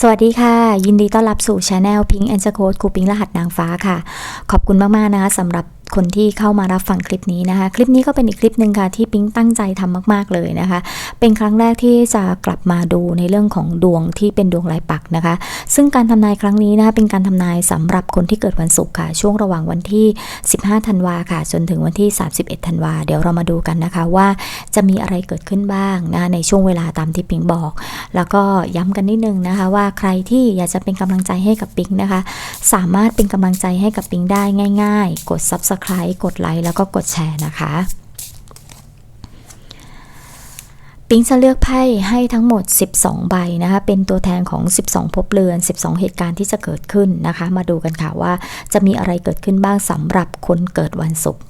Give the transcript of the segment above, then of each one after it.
สวัสดีค่ะ ยินดีต้อนรับสู่ช anel Pink and Code ครูปิงรหัสนางฟ้าค่ะ ขอบคุณมาก ๆ นะคะสำหรับ คนที่เข้ามารับฟังคลิปนี้นะคะ คลิปนี้ก็เป็นอีกคลิปหนึ่งค่ะที่ปิ๊งตั้งใจทำมาก ๆเลยนะคะ เป็นครั้งแรกที่จะกลับมาดูในเรื่องของดวงที่เป็นดวงรายปักนะคะ ซึ่งการทำนายครั้งนี้นะคะเป็นการทำนายสำหรับคนที่เกิดวันศุกร์ค่ะ ช่วงระหว่างวันที่ 15 ธันวาค่ะ จนถึงวันที่ 31 ธันวา เดี๋ยวเรามาดูกันนะคะว่าจะมีอะไรเกิดขึ้นบ้างนะคะในช่วงเวลาตามที่ปิงบอก แล้วก็ย้ำกันนิดนึงนะคะว่าใครที่อยากจะเป็นกำลังใจให้กับปิงนะคะ สามารถเป็นกำลังใจให้กับปิงได้ง่าย ๆ กด subscribe กดไลค์แล้วก็กดแชร์นะคะ ปิงจะเลือกไพ่ให้ทั้งหมด 12 ใบนะคะ เป็นตัวแทนของ 12ภพเรือน 12 เหตุการณ์ที่จะเกิดขึ้นนะคะ มาดูกันค่ะว่าจะมีอะไรเกิดขึ้นบ้างสำหรับคนเกิดวันศุกร์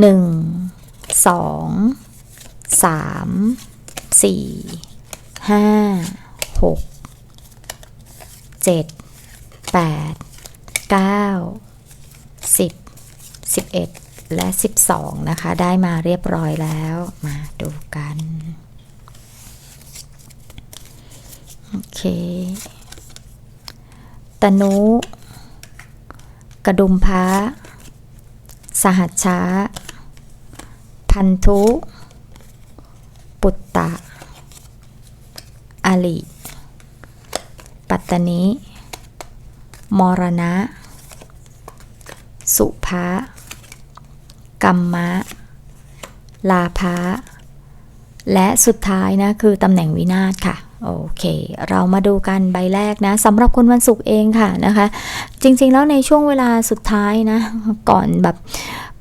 1 2 3 4 5 6 7 8 9 10 11 และ 12 นะคะ ได้มาเรียบร้อยแล้ว มาดูกัน โอเค ตนุ กระดุมพระสหัชชา พันธุ ปุตตะอลิปัตตนิ มรณะ สุภะกัมมะ ลาภะและสุดท้ายนะคือตำแหน่งวินาศค่ะโอเค เรามาดูกันใบแรกนะสำหรับคนวันศุกร์เองค่ะนะคะ จริงๆแล้วในช่วงเวลาสุดท้ายนะ ก่อนแบบ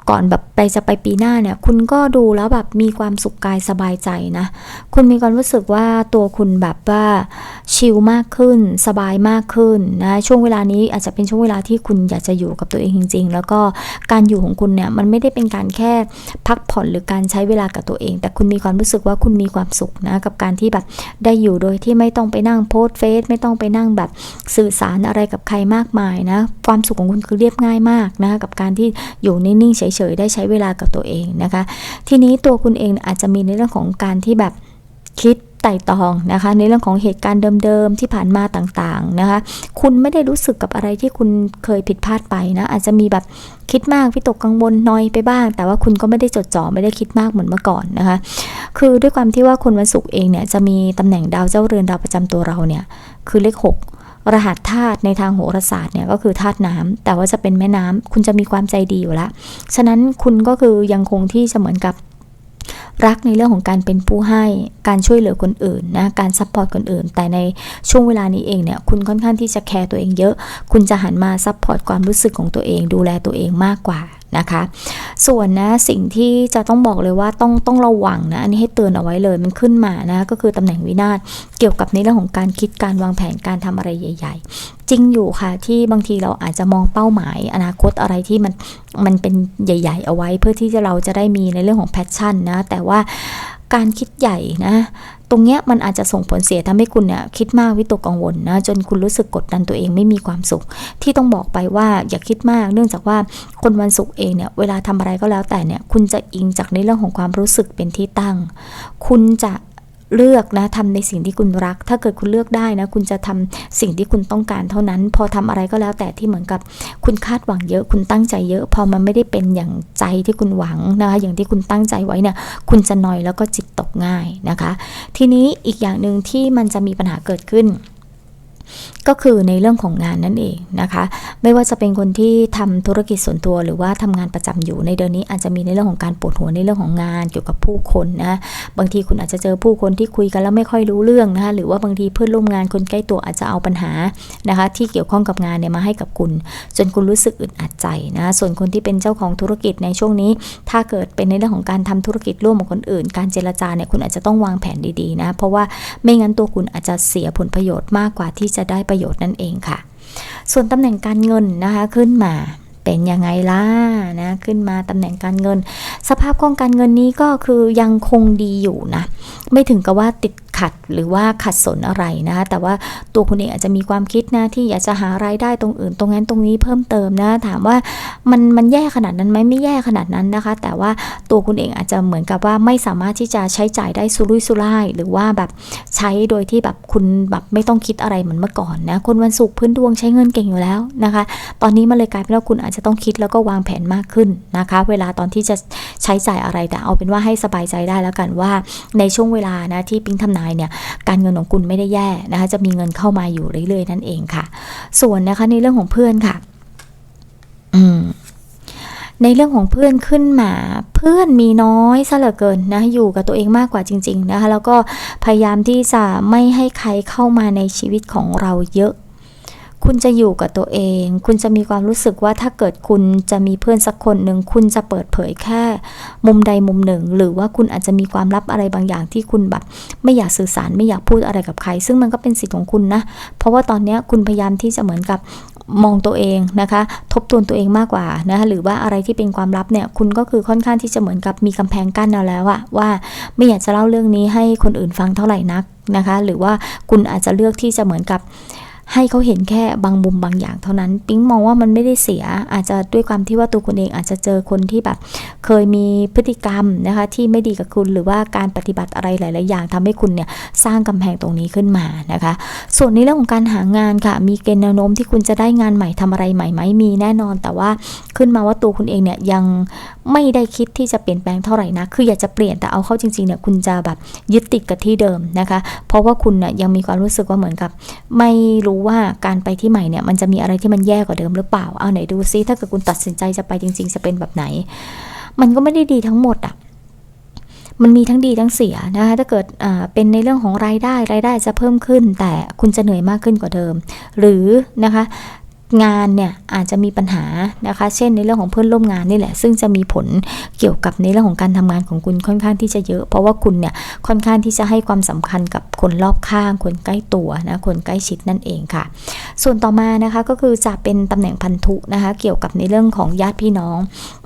ก่อนแบบไปจะไปปีหน้าเนี่ย คุณก็ดูแล้วแบบมีความสุขกายสบายใจนะ คุณมีความรู้สึกว่าตัวคุณแบบว่าชิลมากขึ้น สบายมากขึ้นนะช่วงเวลานี้อาจจะเป็นช่วงเวลาที่คุณอยากจะอยู่กับตัวเองจริง ๆ แล้วก็การอยู่ของคุณเนี่ยมันไม่ได้เป็นการแค่พักผ่อนหรือการใช้เวลากับตัวเอง แต่คุณมีความรู้สึกว่าคุณมีความสุขนะกับการที่แบบได้อยู่โดยที่ไม่ต้องไปนั่งโพสเฟซไม่ต้องไปนั่งแบบสื่อสารอะไรกับใครมากมายนะ ความสุขของคุณคือเรียบง่ายมากนะกับการที่อยู่นิ่งๆเฉยๆ ได้ใช้เวลากับตัวเองนะคะ ทีนี้ตัวคุณเองอาจจะมีในเรื่องของการที่แบบคิดไต่ตองนะคะ ในเรื่องของเหตุการณ์เดิมๆที่ผ่านมาต่างๆนะคะ คุณไม่ได้รู้สึกกับอะไรที่คุณเคยผิดพลาดไปนะ อาจจะมีแบบคิดมากวิตกกังวลน้อยไปบ้าง แต่ว่าคุณก็ไม่ได้จดจ่อไม่ได้คิดมากเหมือนเมื่อก่อนนะคะ คือด้วยความที่ว่าคนวันศุกร์เองเนี่ยจะมีตำแหน่งดาวเจ้าเรือนดาวประจำตัวเราเนี่ยคือเลข6 รหัสธาตุในทางโหราศาสตร์เนี่ยก็คือธาตุน้ำแต่ว่าจะเป็นแม่น้ำคุณจะมีความใจดีอยู่แล้วฉะนั้นคุณก็คือยังคงที่จะเหมือนกับรักในเรื่องของการเป็นผู้ให้ การช่วยเหลือคนอื่นนะ การซัพพอร์ตคนอื่น แต่ในช่วงเวลานี้เองเนี่ย คุณค่อนข้างที่จะแคร์ตัวเองเยอะ คุณจะหันมาซัพพอร์ตความรู้สึกของตัวเอง ดูแลตัวเองมากกว่า นะคะ ส่วนนะสิ่งที่จะต้องบอกเลยว่าต้องต้องระวังนะอันนี้ให้เตือนเอาไว้เลยมันขึ้นมานะก็คือตำแหน่งวินาศเกี่ยวกับในเรื่องของการคิดการวางแผนการทำอะไรใหญ่ ๆ จริงอยู่ค่ะที่บางทีเราอาจจะมองเป้าหมาย อนาคตอะไรที่มันมันเป็นใหญ่ ๆ เอาไว้ เพื่อที่จะเราจะได้มีในเรื่องของแพชชั่นนะแต่ว่า การคิดใหญ่นะ ตรงเนี้ยมันอาจจะส่งผลเสียทำให้คุณเนี่ยคิดมากวิตกกังวลนะจนคุณรู้สึกกดดันตัวเองไม่มีความสุข ที่ต้องบอกไปว่าอย่าคิดมากเนื่องจากว่าคนวันศุกร์เองเนี่ยเวลาทำอะไรก็แล้วแต่เนี่ยคุณจะอิงจากในเรื่องของความรู้สึกเป็นที่ตั้ง คุณจะ เลือกนะทำในสิ่งที่คุณรัก ถ้าเกิดคุณเลือกได้นะคุณจะทำสิ่งที่คุณต้องการเท่านั้น พอทำอะไรก็แล้วแต่ที่เหมือนกับคุณคาดหวังเยอะ คุณตั้งใจเยอะ พอมันไม่ได้เป็นอย่างใจที่คุณหวังนะคะอย่างที่คุณตั้งใจไว้เนี่ยคุณจะนอยแล้วก็จิตตกง่ายนะคะ ทีนี้อีกอย่างหนึ่งที่มันจะมีปัญหาเกิดขึ้น ก็คือในเรื่องของงานนั่นเองนะคะ ไม่ว่าจะเป็นคนที่ทำธุรกิจส่วนตัวหรือว่าทำงานประจำอยู่ในเดือนนี้อาจจะมีในเรื่องของการปวดหัวในเรื่องของงานเกี่ยวกับผู้คนนะบางทีคุณอาจจะเจอผู้คนที่คุยกันแล้วไม่ค่อยรู้เรื่องนะคะหรือว่าบางทีเพื่อนร่วมงานคนใกล้ตัวอาจจะเอาปัญหานะคะ ที่เกี่ยวข้องกับงานเนี่ยมาให้กับคุณ จนคุณรู้สึกอึดอัดใจนะส่วนคนที่เป็นเจ้าของธุรกิจในช่วงนี้ ถ้าเกิดเป็นในเรื่องของการทำธุรกิจร่วมกับคนอื่น การเจรจาเนี่ยคุณอาจจะต้องวางแผนดีๆนะเพราะว่าไม่งั้นตัวคุณอาจจะเสียผลประโยชน์มากกว่าที่จะได้ประประโยชน์นั่นเองค่ะ ส่วนตำแหน่งการเงินนะคะขึ้นมาเป็นยังไงล่ะนะขึ้นมาตำแหน่งการเงิน สภาพคล่องการเงินนี้ก็คือยังคงดีอยู่นะ ไม่ถึงกับว่าติด ขัดหรือว่าขัดสนอะไรนะคะแต่ว่าตัวคุณเองอาจจะมีความคิดนะที่อยากจะหารายได้ตรงอื่นตรงนั้นตรงนี้เพิ่มเติมนะถามว่ามันมันแย่ขนาดนั้นไหมไม่แย่ขนาดนั้นนะคะ แต่ว่าตัวคุณเองอาจจะเหมือนกับว่าไม่สามารถที่จะใช้จ่ายได้สุรุ่ยสุร่าย หรือว่าแบบใช้โดยที่แบบคุณแบบไม่ต้องคิดอะไรเหมือนเมื่อก่อนนะคนวันศุกร์พื้นดวงใช้เงินเก่งอยู่แล้วนะคะ ตอนนี้มันเลยกลายเป็นว่าคุณอาจจะต้องคิดแล้วก็วางแผนมากขึ้นนะคะ เวลาตอนที่จะใช้จ่ายอะไรแต่เอาเป็นว่าให้สบายใจได้แล้วกันว่าในช่วงเวลานะที่ปิ๊งทำนายเนี่ยการเงินของคุณไม่ได้แย่นะคะจะมีเงินเข้ามาอยู่เรื่อยๆนั่นเองค่ะ ส่วนนะคะในเรื่องของเพื่อนค่ะ อืมในเรื่องของเพื่อนขึ้นมาเพื่อนมีน้อยซะเหลือเกินนะอยู่กับตัวเองมากกว่าจริง ๆ นะคะแล้วก็พยายามที่จะไม่ให้ใครเข้ามาในชีวิตของเราเยอะ คุณจะอยู่กับตัวเอง คุณจะมีความรู้สึกว่าถ้าเกิดคุณจะมีเพื่อนสักคนหนึ่ง คุณจะเปิดเผยแค่ มุมใดมุมหนึ่ง หรือว่าคุณอาจจะมีความลับอะไรบางอย่างที่คุณแบบไม่อยากสื่อสารไม่อยากพูดอะไรกับใคร ซึ่งมันก็เป็นสิทธิ์ของคุณนะ เพราะว่าตอนนี้คุณพยายามที่จะเหมือนกับมองตัวเองนะคะ ทบทวนตัวเองมากกว่านะคะหรือว่าอะไรที่เป็นความลับเนี่ย คุณก็คือค่อนข้างที่จะเหมือนกับมีกำแพงกั้นเอาแล้วอะว่าไม่อยากจะเล่าเรื่องนี้ให้คนอื่นฟังเท่าไหร่นักนะคะ หรือว่าคุณอาจจะเลือกที่จะเหมือนกับ ให้เขาเห็นแค่บางมุมบางอย่างเท่านั้น ปิ๊งมองว่ามันไม่ได้เสีย อาจจะด้วยความที่ว่าตัวคุณเองอาจจะเจอคนที่แบบเคยมีพฤติกรรมนะคะที่ไม่ดีกับคุณหรือว่าการปฏิบัติอะไรหลาย ๆ อย่างทำให้คุณเนี่ยสร้างกำแพงตรงนี้ขึ้นมานะคะ ส่วนในเรื่องของการหางานค่ะ มีเกณฑ์แนวโน้มที่คุณจะได้งานใหม่ทำอะไรใหม่ไหมมีแน่นอน แต่ว่าขึ้นมาว่าตัวคุณเองเนี่ยยังไม่ได้คิดที่จะเปลี่ยนแปลงเท่าไหร่นะคืออยากจะเปลี่ยนแต่เอาเข้าจริง ๆ เนี่ยคุณจะแบบยึดติดกับที่เดิมนะคะ เพราะว่าคุณเนี่ยยังมีความรู้สึกว่าเหมือนกับ ไม่รู้ว่าการไปที่ใหม่เนี่ยมันจะมีอะไรที่มันแย่กว่าเดิมหรือเปล่า เอาไหนดูซิ ถ้าเกิดคุณตัดสินใจจะไปจริง ๆ จะเป็นแบบไหน มันก็ไม่ได้ดีทั้งหมดอะมันมีทั้งดีทั้งเสียนะคะถ้าเกิดอ่าเป็นในเรื่องของรายได้รายได้จะเพิ่มขึ้น แต่คุณจะเหนื่อยมากขึ้นกว่าเดิม หรือนะคะ งานเนี่ยอาจจะมีปัญหานะคะ เช่นในเรื่องของเพื่อนร่วมงานนี่แหละ ซึ่งจะมีผลเกี่ยวกับในเรื่องของการทำงานของคุณค่อนข้างที่จะเยอะ เพราะว่าคุณเนี่ยค่อนข้างที่จะให้ความสำคัญกับคนรอบข้าง คนใกล้ตัวนะคนใกล้ชิดนั่นเองค่ะ ส่วนต่อมานะคะก็คือจะเป็นตำแหน่งพันธุนะคะ เกี่ยวกับในเรื่องของญาติพี่น้อง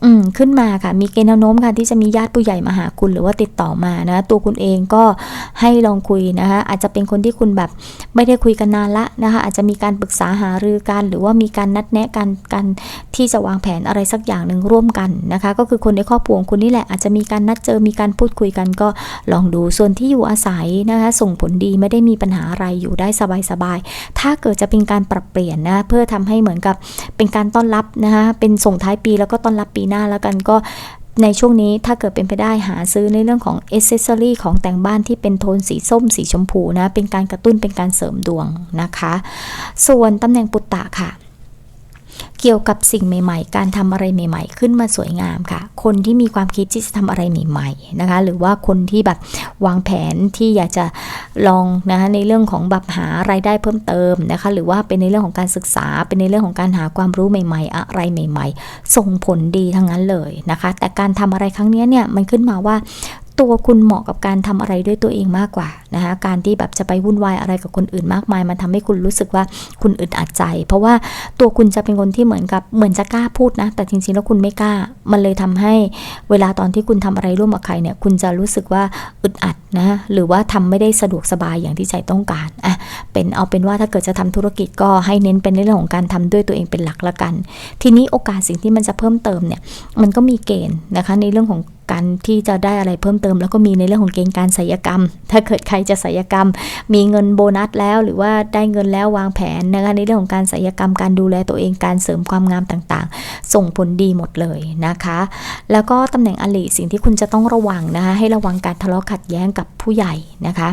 อืมขึ้นมาค่ะ มีเกณฑ์แนวโน้มค่ะที่จะมีญาติผู้ใหญ่มาหาคุณหรือว่าติดต่อมานะตัวคุณเองก็ให้ลองคุยนะคะอาจจะเป็นคนที่คุณแบบไม่ได้คุยกันนานละนะคะอาจจะมีการปรึกษาหารือกันหรือว่ามีการนัดแนะกันกันที่จะวางแผนอะไรสักอย่างหนึ่งร่วมกันนะคะ ก็คือคนในครอบครัวของคุณนี่แหละอาจจะมีการนัดเจอมีการพูดคุยกันก็ลองดูส่วนที่อยู่อาศัยนะคะ ส่งผลดีไม่ได้มีปัญหาอะไรอยู่ได้สบายๆถ้าเกิดจะเป็นการปรับเปลี่ยนนะเพื่อทำให้เหมือนกับเป็นการต้อนรับนะคะเป็นส่งท้ายปีแล้วก็ต้อนรับปีหน้าแล้วกันก็ในช่วงนี้ถ้าเกิดเป็นไปได้หาซื้อในเรื่องของอ c เซอรี่ของแต่งบ้านที่เป็นโทนสีส้มสีชมพูนะ เป็นการกระตุ้นเป็นการเสริมดวงนะคะ ส่วนตำแหน่งปุตตะค่ะ เกี่ยวกับสิ่งใหม่ ๆ การทำอะไรใหม่ ๆ ขึ้นมาสวยงามค่ะ คนที่มีความคิดที่จะทำอะไรใหม่ ๆ นะคะ หรือว่าคนที่แบบวางแผนที่อยากจะลองนะคะในเรื่องของแบบหารายได้เพิ่มเติมนะคะ หรือว่าเป็นในเรื่องของการศึกษา เป็นในเรื่องของการหาความรู้ใหม่ ๆ อะไรใหม่ ๆ ส่งผลดีทั้งนั้นเลยนะคะ แต่การทำอะไรครั้งนี้เนี่ยมันขึ้นมาว่า ตัวคุณเหมาะกับการทำอะไรด้วยตัวเองมากกว่านะคะการที่แบบจะไปวุ่นวายอะไรกับคนอื่นมากมาย มันทำให้คุณรู้สึกว่าคุณอึดอัดใจ เพราะว่าตัวคุณจะเป็นคนที่เหมือนกับเหมือนจะกล้าพูดนะ แต่จริงๆแล้วคุณไม่กล้า มันเลยทำให้เวลาตอนที่คุณทำอะไรร่วมกับใครเนี่ยคุณจะรู้สึกว่าอึดอัดนะหรือว่าทำไม่ได้สะดวกสบายอย่างที่ใจต้องการอะเป็นเอาเป็นว่าถ้าเกิดจะทำธุรกิจก็ให้เน้นเป็นในเรื่องของการทำด้วยตัวเองเป็นหลักละกัน ทีนี้โอกาสสิ่งที่มันจะเพิ่มเติมเนี่ยมันก็มีเกณฑ์นะคะในเรื่องของ การที่จะได้อะไรเพิ่มเติม แล้วก็มีในเรื่องของเกณฑ์การศัลยกรรม ถ้าเกิดใครจะศัลยกรรม มีเงินโบนัสแล้ว หรือว่าได้เงินแล้ววางแผนนะคะในเรื่องของการศัลยกรรมการดูแลตัวเองการเสริมความงามต่างๆ ส่งผลดีหมดเลยนะคะ แล้วก็ตำแหน่งอลิสิ่งที่คุณจะต้องระวังนะคะให้ระวังการทะเลาะขัดแย้งกับผู้ใหญ่นะคะ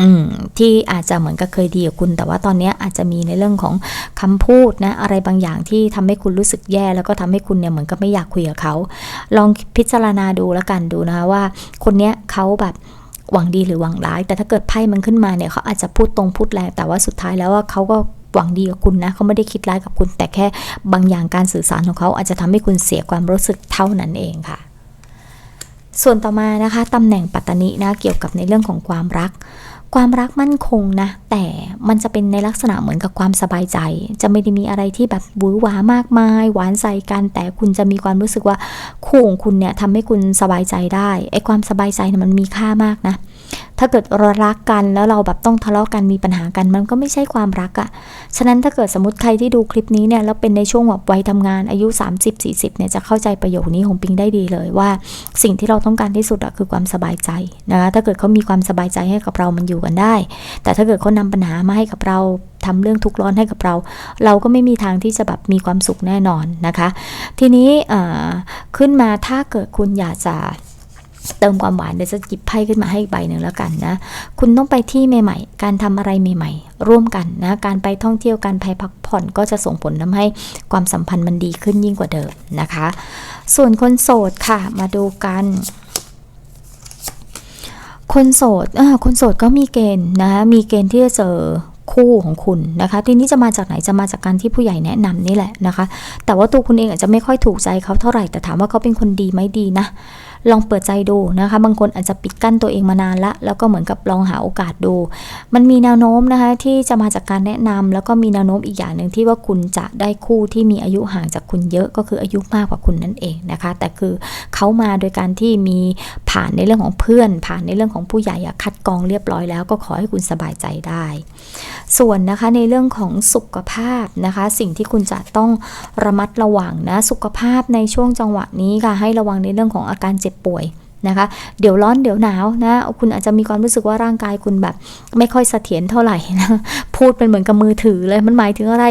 อืมที่อาจจะเหมือนกับเคยดีกับคุณ แต่ว่าตอนนี้อาจจะมีในเรื่องของคำพูดนะอะไรบางอย่างที่ทำให้คุณรู้สึกแย่ แล้วก็ทำให้คุณเนี่ยเหมือนกับไม่อยากคุยกับเขา ลองพิจารณาดูแล้วกันดูนะคะว่าคนเนี้ยเขาแบบหวังดีหรือหวังร้าย แต่ถ้าเกิดไพ่มันขึ้นมาเนี่ยเขาอาจจะพูดตรงพูดแรงแต่ว่าสุดท้ายแล้วว่าเขาก็หวังดีกับคุณนะเขาไม่ได้คิดร้ายกับคุณ แต่แค่บางอย่างการสื่อสารของเขาอาจจะทำให้คุณเสียความรู้สึกเท่านั้นเองค่ะ ส่วนต่อมานะคะตำแหน่งปัตตนินะเกี่ยวกับในเรื่องของความรัก ความรักมั่นคงนะ แต่มันจะเป็นในลักษณะเหมือนกับความสบายใจ จะไม่ได้มีอะไรที่แบบหวือหวามากมาย หวานใส่กัน แต่คุณจะมีความรู้สึกว่าคู่ของคุณเนี่ยทำให้คุณสบายใจได้ไอ้ความสบายใจเนี่ยมันมีค่ามากนะ ถ้าเกิดเรารักกันแล้วเราแบบต้องทะเลาะกันมีปัญหากัน มันก็ไม่ใช่ความรักอะ่ะ ฉะนั้นถ้าเกิดสมมติใครที่ดูคลิปนี้เนี่ยแล้วเป็นในช่วงแบบวัยทำงานอายุ 30-40เนี่ยจะเข้าใจประโยคนี้ของปิงได้ดีเลยว่า สิ่งที่เราต้องการที่สุดอะคือความสบายใจนะคะถ้าเกิดเขามีความสบายใจให้กับเรามันอยู่กันได้ แต่ถ้าเกิดเขานำปัญหามาให้กับเราทำเรื่องทุกข์ร้อนให้กับเรา เราก็ไม่มีทางที่จะแบบมีความสุขแน่นอนนะคะ ทีนี้ขึ้นมาถ้าเกิดคุณอยากจะ เติมความหวานเดี๋ยวจะหยิบไพ่ขึ้นมาให้อีกใบหนึ่งแล้วกันนะ คุณต้องไปที่ใหม่ๆ การทำอะไรใหม่ ๆ ร่วมกันนะ การไปท่องเที่ยว การไปพักผ่อนก็จะส่งผลทำให้ความสัมพันธ์มันดีขึ้นยิ่งกว่าเดิมนะคะ ส่วนคนโสดค่ะ มาดูกันคนโสดอ่าคนโสดก็มีเกณฑ์นะคะมีเกณฑ์ที่จะเจอคู่ของคุณนะคะ ทีนี้จะมาจากไหน จะมาจากการที่ผู้ใหญ่แนะนำนี่แหละนะคะ แต่ว่าตัวคุณเองอาจจะไม่ค่อยถูกใจเขาเท่าไหร่ แต่ถามว่าเขาเป็นคนดีไหมดีนะ ลองเปิดใจดูนะคะ บางคนอาจจะปิดกั้นตัวเองมานานละแล้วก็เหมือนกับลองหาโอกาสดู มันมีแนวโน้มนะคะที่จะมาจากการแนะนำแล้วก็มีแนวโน้มอีกอย่างหนึ่งที่ว่าคุณจะได้คู่ที่มีอายุห่างจากคุณเยอะก็คืออายุมากกว่าคุณนั่นเองนะคะ แต่คือเขามาโดยการที่มีผ่านในเรื่องของเพื่อน ผ่านในเรื่องของผู้ใหญ่คัดกรองเรียบร้อยแล้วก็ขอให้คุณสบายใจได้ ส่วนนะคะในเรื่องของสุขภาพนะคะ สิ่งที่คุณจะต้องระมัดระวังนะสุขภาพในช่วงจังหวะนี้ค่ะให้ระวังในเรื่องของอาการเจ็บป่วย นะคะ เดี๋ยวร้อนเดี๋ยวหนาวนะ คุณอาจจะมีความรู้สึกว่าร่างกายคุณแบบ ไม่ค่อยเสถียรเท่าไหร่นะพูดเป็นเหมือนกับมือถือเลยมันหมายถึงอะไร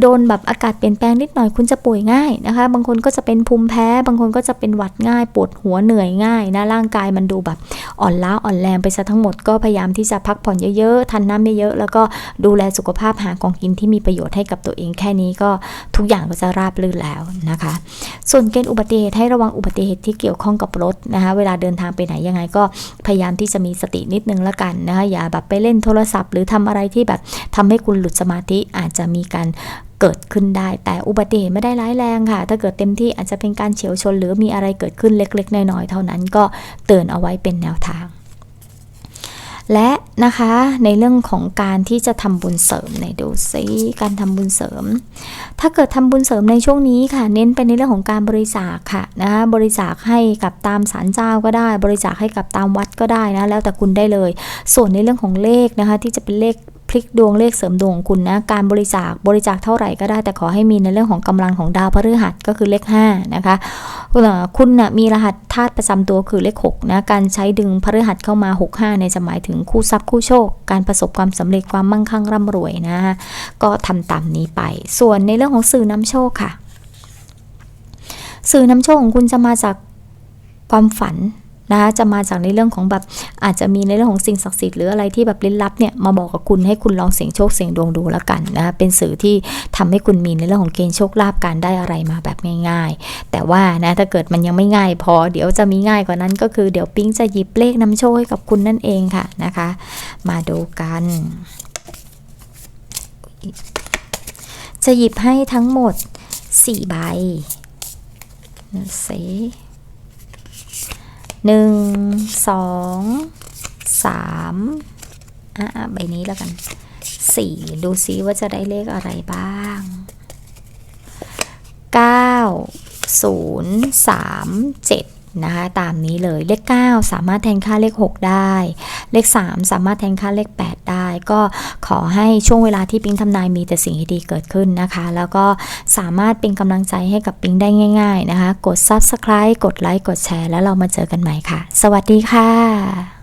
โดนแบบอากาศเปลี่ยนแปลงนิดหน่อยคุณจะป่วยง่ายนะคะ บางคนก็จะเป็นภูมิแพ้ บางคนก็จะเป็นหวัดง่าย ปวดหัวเหนื่อยง่ายนะร่างกายมันดูแบบอ่อนล้าอ่อนแรงไปซะทั้งหมดก็พยายามที่จะพักผ่อนเยอะๆทานน้ำเยอะๆแล้วก็ดูแลสุขภาพหาของกินที่มีประโยชน์ให้กับตัวเองแค่นี้ก็ทุกอย่างก็จะราบรื่นแล้วนะคะ ส่วนเกณฑ์อุบัติเหตุให้ระวังอุบัติเหตุที่เกี่ยวข้องกับรถนะคะ เวลาเดินทางไปไหนยังไงก็พยายามที่จะมีสตินิดนึงละกันนะคะอย่าแบบไปเล่นโทรศัพท์ หรือทำอะไรที่แบบทำให้คุณหลุดสมาธิอาจจะมีการเกิดขึ้นได้ แต่อุบัติเหตุไม่ได้ร้ายแรงค่ะ ถ้าเกิดเต็มที่อาจจะเป็นการเฉียวชน หรือมีอะไรเกิดขึ้นเล็ก ๆ น้อยๆเท่านั้นก็เตือนเอาไว้เป็นแนวทาง และนะคะในเรื่องของการที่จะทำบุญเสริมในดูซิการทำบุญเสริม ถ้าเกิดทำบุญเสริมในช่วงนี้ค่ะ เน้นไปในเรื่องของการบริจาคค่ะนะคะบริจาคให้กับตามศาลเจ้าก็ได้ บริจาคให้กับตามวัดก็ได้นะแล้วแต่คุณได้เลย ส่วนในเรื่องของเลขนะคะที่จะเป็นเลข พลิกดวงเลขเสริมดวงของคุณนะ การบริจาคบริจาคเท่าไหร่ก็ได้แต่ขอให้มีในเรื่องของกำลังของดาวพฤหัสก็คือเลข5นะคะคุณอะคุณนะมีรหัสธาตุประจำตัวคือเลข6นะการใช้ดึงพฤหัสเข้ามา 65เนี่ยจะหมายถึงคู่ทรัพย์คู่โชค การประสบความสำเร็จความมั่งคั่งร่ำรวยนะคะก็ทำตามนี้ไป ส่วนในเรื่องของสื่อนำโชคค่ะ สื่อนำโชคของคุณจะมาจากความฝัน นะคะจะมาจากในเรื่องของแบบอาจจะมีในเรื่องของสิ่งศักดิ์สิทธิ์หรืออะไรที่แบบลึกลับเนี่ยมาบอกกับคุณให้คุณลองเสี่ยงโชคเสี่ยงดวงดูแล้วกันนะคะเป็นสื่อที่ทำให้คุณมีในเรื่องของเกณฑ์โชคลาภการได้อะไรมาแบบง่าย ๆ แต่ว่านะถ้าเกิดมันยังไม่ง่ายพอเดี๋ยวจะมีง่ายกว่านั้นก็คือเดี๋ยวปิ๊งจะหยิบเลขนำโชคให้กับคุณนั่นเองค่ะนะคะ มาดูกันจะหยิบให้ทั้งหมด 4 ใบนะสิ หนึ่งสองสามอะใบนี้แล้วกันสี่ดูซิว่าจะได้เลขอะไรบ้างเก้าศูนย์สามเจ็ด นะคะตามนี้เลยเลข 9 สามารถแทนค่าเลข 6 ได้ เลข 3 สามารถแทนค่าเลข 8 ได้ ก็ขอให้ช่วงเวลาที่ปิ๊งทำนายมีแต่สิ่งดีๆเกิดขึ้นนะคะ แล้วก็สามารถเป็นกำลังใจให้กับปิ๊งได้ง่าย ๆนะคะ กด Subscribe กดไลค์กดแชร์แล้วเรามาเจอกันใหม่ค่ะ สวัสดีค่ะ